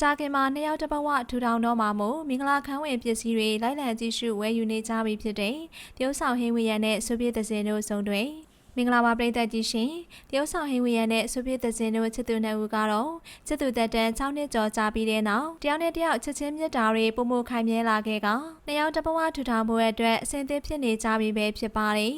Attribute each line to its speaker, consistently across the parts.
Speaker 1: ကြခင်မှာနှစ်ယောက်တစ်ပတ်ဝထူထောင်တော့မှာမို့မင်္ဂလာခန်းဝင်ပစ္စည်းတွေလိုက်လံကြည့်ရှုဝယ်ယူနေကြပြီဖြစ်တဲ့တရုတ်ဆောင်ဟင်းဝီရန်နဲ့စုပြည့်သစင်တို့စုံတွင်မင်္ဂလာပါပရိသတ်ကြီးရှင်တရုတ်ဆောင်ဟင်းဝီရန်နဲ့စုပြည့်သစင်တို့ချစ်သူနှစ်ဦးကတော့ချစ်သူတက်တန်း6နှစ်ကျော်ကြာပြီးတဲ့နောက်တယောက်နဲ့တယောက်ချစ်ချင်းမြတ်တာတွေပုံမခိုင်မြဲလာခဲ့ကနှစ်ယောက်တစ်ပတ်ဝထူထောင်ဖို့အတွက်အဆင်သင့်ဖြစ်နေကြပြီပဲဖြစ်ပါတယ်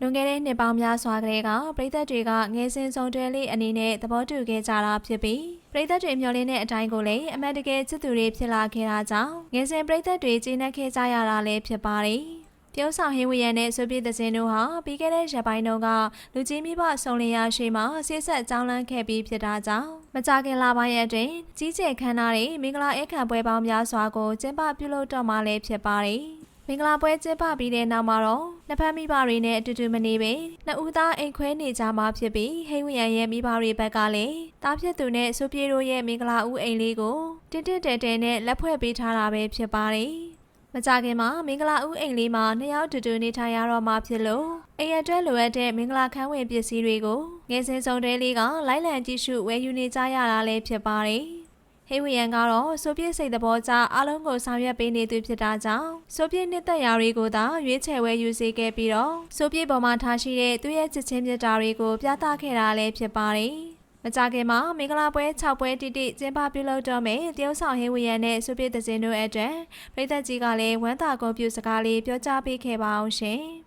Speaker 1: လွန်ခဲ့တဲ့နှစ်ပေါင်းများစွာကလေးကပြည်သက်တွေကငယ်စဉ်ဆုံးတွဲလေးအနေနဲ့သဘောတူခဲ့ကြတာဖြစ်ပြီး ပြည်သက်တွေမျှော်လင့်တဲ့အတိုင်းကိုလည်းအမတ်တကယ်ချစ်သူတွေဖြစ်လာခဲ့တာကြောင့်ငယ်စဉ်ပြည်သက်တွေကျေနပ်ခဲ့ကြရတာလည်းဖြစ်ပါတယ်။တရုတ်ဆောင်ဟင်းဝရံနဲ့ဆွေပြည့်သစင်တို့ဟာပြီးခဲ့တဲ့ရက်ပိုင်းတုန်းကလူကြီးမိဘဆုံလျာရှိမှဆေးဆက်ကြောင်းလန်းခဲ့ပြီးဖြစ်တာကြောင့်မကြခင်လပိုင်းရက်တွင်ကြီးကျယ်ခမ်းနားတဲ့မင်္ဂလာအခမ်းပွဲပေါင်းများစွာကိုကျင်းပပြုလုပ်တော့မှလည်းဖြစ်ပါတယ်။ မင်္ဂလာပွဲကျင်းပပြီးတဲ့နောက်မှာတော့နှစ်ဖက်မိဘတွေနဲ့အတူတူမနေပဲနှစ်ဦးသားအိမ်ခွဲနေကြမှာဖြစ်ပြီးဟိန်းဝရံရဲ့မိဘတွေဘက်ကလည်းတားဖြစ်သူနဲ့ဆိုပြေတို့ရဲ့မင်္ဂလာဦးအိမ်လေးကိုတင်းတင်းတဲတဲနဲ့လက်ဖွဲ့ပေးထားတာပဲဖြစ်ပါတယ်။မကြခင်မှာမင်္ဂလာဦးအိမ်လေးမှာနှစ်ယောက်တူတူနေထိုင်ရတော့မှဖြစ်လို့အိမ်အတွက်လိုအပ်တဲ့မင်္ဂလာခန်းဝင်ပစ္စည်းတွေကိုငယ်စဉ်စုံတဲလေးကလိုက်လံကြည့်ရှုဝယ်ယူနေကြရတာလည်းဖြစ်ပါတယ်။ ဟေးဝီယန်ကတော့ဆိုပြည့်စိတ်သဘောကျအားလုံးကိုဆောင်ရွက်ပေးနေသူဖြစ်တာကြောင့်ဆိုပြည့်နှစ်သက်ရာတွေကိုသာရွေးချယ်ဝဲယူစေခဲ့ပြီးတော့ဆိုပြည့်ပေါ်မှာထားရှိတဲ့သူ့ရဲ့ချစ်ချင်းမြတ်တာတွေကိုပြသခဲ့တာလည်းဖြစ်ပါတယ်။မကြခင်မှာမင်္ဂလာပွဲ6ပွဲတိတိကျင်းပပြုလုပ်တော့မယ်တရုတ်ဆောင်ဟင်းဝီယန်နဲ့ဆိုပြည့်သစင်တို့အတွက်ပြည်သက်ကြီးကလည်းဝမ်းသာကုန်ပြုစကားလေးပြောကြားပေးခဲ့ပါအောင်ရှင်။